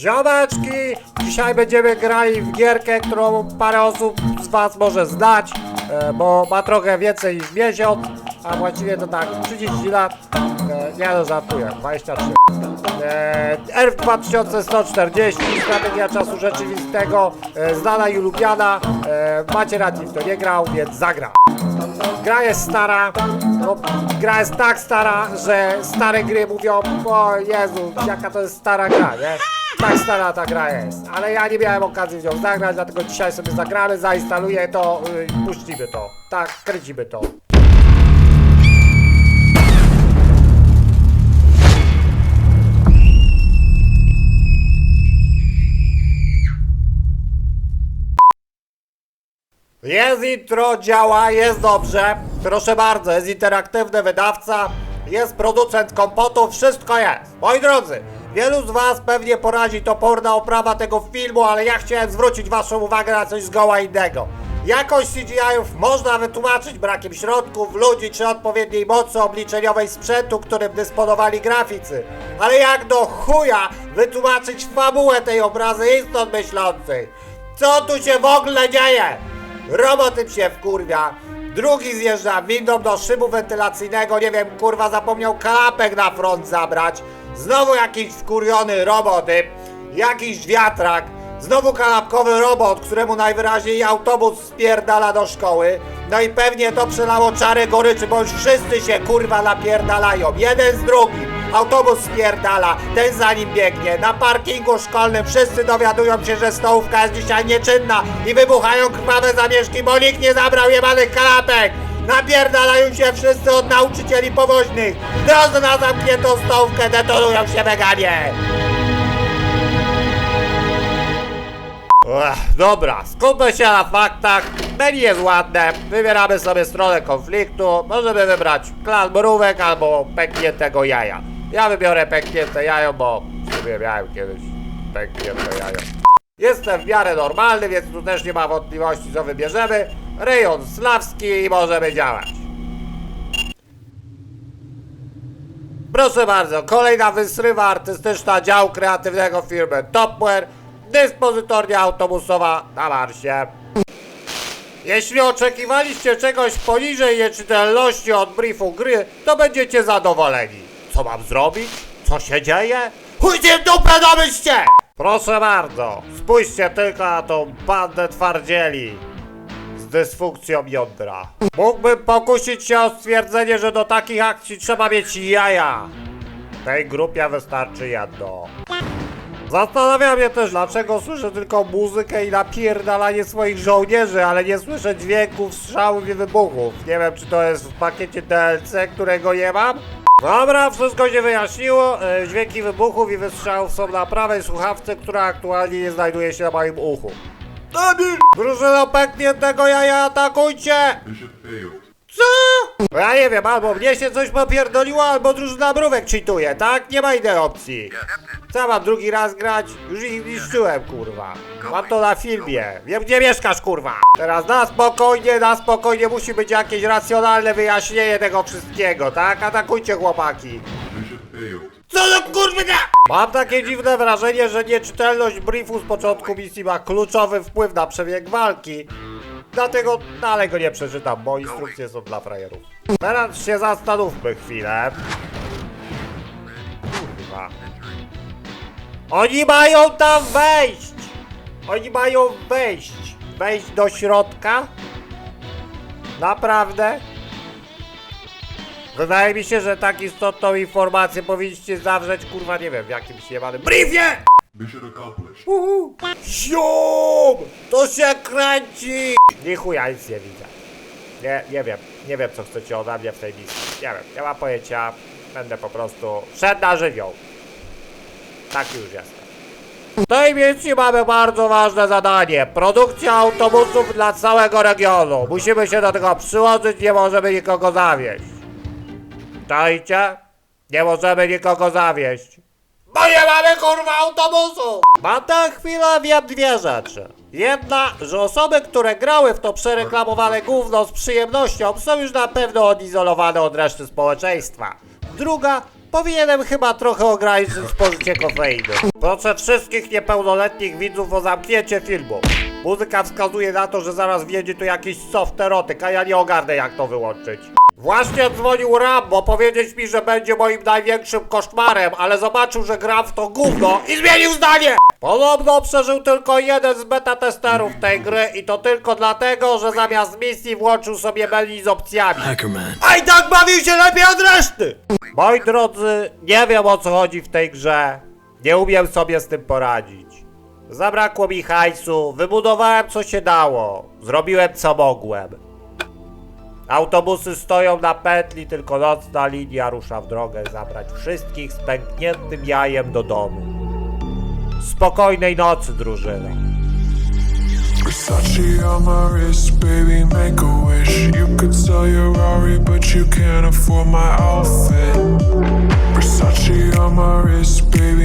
Ziomeczki, dzisiaj będziemy grali w gierkę, którą parę osób z was może znać, e, bo ma trochę więcej niż miesiąc, a właściwie to tak 30 lat. E, nie no, żartuję, 23. E, ERF 2140, strategia czasu rzeczywistego, e, znana i lubiana. E, macie rację, kto nie grał, więc zagra. Gra jest stara, no, gra jest tak stara, że stare gry mówią, o Jezu, jaka to jest stara gra, nie? Tak stara ta gra jest, ale ja nie miałem okazji w nią zagrać, dlatego dzisiaj sobie zagramy, zainstaluję to, yy, puścimy to, tak, kręcimy to. Jest intro, działa, jest dobrze. Proszę bardzo, jest interaktywny wydawca, jest producent kompotu, wszystko jest. Moi drodzy, wielu z was pewnie porazi toporna oprawa tego filmu, ale ja chciałem zwrócić waszą uwagę na coś zgoła innego. Jakość CGI-ów można wytłumaczyć brakiem środków, ludzi czy odpowiedniej mocy obliczeniowej sprzętu, którym dysponowali graficy. Ale jak do chuja wytłumaczyć fabułę tej obrazy istot myślących? Co tu się w ogóle dzieje? Roboty się wkurwia. Drugi zjeżdża windą do szybu wentylacyjnego, nie wiem, kurwa, zapomniał klapek na front zabrać. Znowu jakiś wkurwiony roboty, jakiś wiatrak, znowu kanapkowy robot, któremu najwyraźniej autobus spierdala do szkoły. No i pewnie to przelało czarę goryczy, bo już wszyscy się kurwa napierdalają, jeden z drugim. Autobus spierdala, ten za nim biegnie. Na parkingu szkolnym wszyscy dowiadują się, że stołówka jest dzisiaj nieczynna i wybuchają krwawe zamieszki, bo nikt nie zabrał jebanych kanapek. Napierdalają się wszyscy od nauczycieli powoźnych. Drodzy na zamkniętą stołówkę detonują się weganie. Ech, dobra, skupmy się na faktach. Menu jest ładne. Wybieramy sobie stronę konfliktu. Możemy wybrać klan mrówek albo pękniętego jaja. Ja wybiorę pęknięte jajo, bo w sumie miałem kiedyś pęknięte jajo. Jestem w miarę normalny, więc tu też nie ma wątpliwości, co wybierzemy. Rejon sławski i możemy działać. Proszę bardzo, kolejna wysrywa artystyczna działu kreatywnego firmy Topware, dyspozytornia autobusowa na Marsie. Jeśli oczekiwaliście czegoś poniżej nieczytelności od briefu gry, to będziecie zadowoleni. Co mam zrobić? Co się dzieje? Chujcie w dupę domyślcie! Proszę bardzo, spójrzcie tylko na tą bandę twardzieli z dysfunkcją jądra. Mógłbym pokusić się o stwierdzenie, że do takich akcji trzeba mieć jaja. Tej grupie wystarczy jedno. Zastanawia mnie też, dlaczego słyszę tylko muzykę i napierdalanie swoich żołnierzy, ale nie słyszę dźwięków, strzałów i wybuchów. Nie wiem, czy to jest w pakiecie DLC, którego nie mam. Dobra, wszystko się wyjaśniło. E, Dźwięki wybuchów i wystrzałów są na prawej słuchawce, która aktualnie nie znajduje się na moim uchu. Debil! Drużyno pękniętego jaja, atakujcie! Mission failed. Co? Ja nie wiem, albo mnie się coś popierdoliło, albo drużyna mrówek cheatuje, tak? Nie ma innej opcji. Co mam drugi raz grać? Już ich niszczyłem, kurwa. Mam to na filmie. Wiem, gdzie mieszkasz, kurwa. Teraz na spokojnie, na spokojnie musi być jakieś racjonalne wyjaśnienie tego wszystkiego, tak? Atakujcie, chłopaki. Co za kurwa? Mam takie dziwne wrażenie, że nieczytelność briefu z początku misji ma kluczowy wpływ na przebieg walki. Dlatego dalej go nie przeczytam, bo instrukcje są dla frajerów. Teraz się zastanówmy chwilę. Kurwa. Oni mają tam wejść! Oni mają wejść. Wejść do środka? Naprawdę? Wydaje mi się, że tak istotną informację powinniście zawrzeć, kurwa, nie wiem, w jakimś jebanym briefie! Mission accomplished. Uhu. Ziom! To się kręci! Nie chuja, nic nie widzę. Nie, nie wiem, nie wiem co chcecie ode mnie w tej misji. Nie wiem, nie mam pojęcia. Będę po prostu szedł na żywioł. Taki już jestem. W tej misji mamy bardzo ważne zadanie. Produkcja autobusów dla całego regionu. Musimy się do tego przyłożyć, nie możemy nikogo zawieść. Czajcie? Nie możemy nikogo zawieść. Bo nie mamy kurwa autobusu! Na tę chwilę wiem dwie rzeczy. Jedna, że osoby, które grały w to przereklamowane gówno z przyjemnością są już na pewno odizolowane od reszty społeczeństwa. Druga, Powinienem chyba trochę ograniczyć spożycie kofeiny. Proszę wszystkich niepełnoletnich widzów o zamknięcie filmu. Muzyka wskazuje na to, że zaraz wjedzie tu jakiś soft erotyk, a ja nie ogarnę jak to wyłączyć. Właśnie dzwonił Rambo powiedzieć mi, że będzie moim największym koszmarem, ale zobaczył, że gram w to gówno i zmienił zdanie! Podobno przeżył tylko jeden z beta testerów tej gry i to tylko dlatego, że zamiast misji włączył sobie menu z opcjami. Hackerman. A i tak bawił się lepiej od reszty! Moi drodzy, nie wiem o co chodzi w tej grze. Nie umiem sobie z tym poradzić. Zabrakło mi hajsu, wybudowałem co się dało. Zrobiłem co mogłem. Autobusy stoją na petli, tylko nocna linia rusza w drogę zabrać wszystkich z pękniętym jajem do domu. Spokojnej nocy, drużyna. Versace on my wrist, baby, make a wish. You could sell your Rari, but you can't afford my outfit. Versace on my wrist, baby,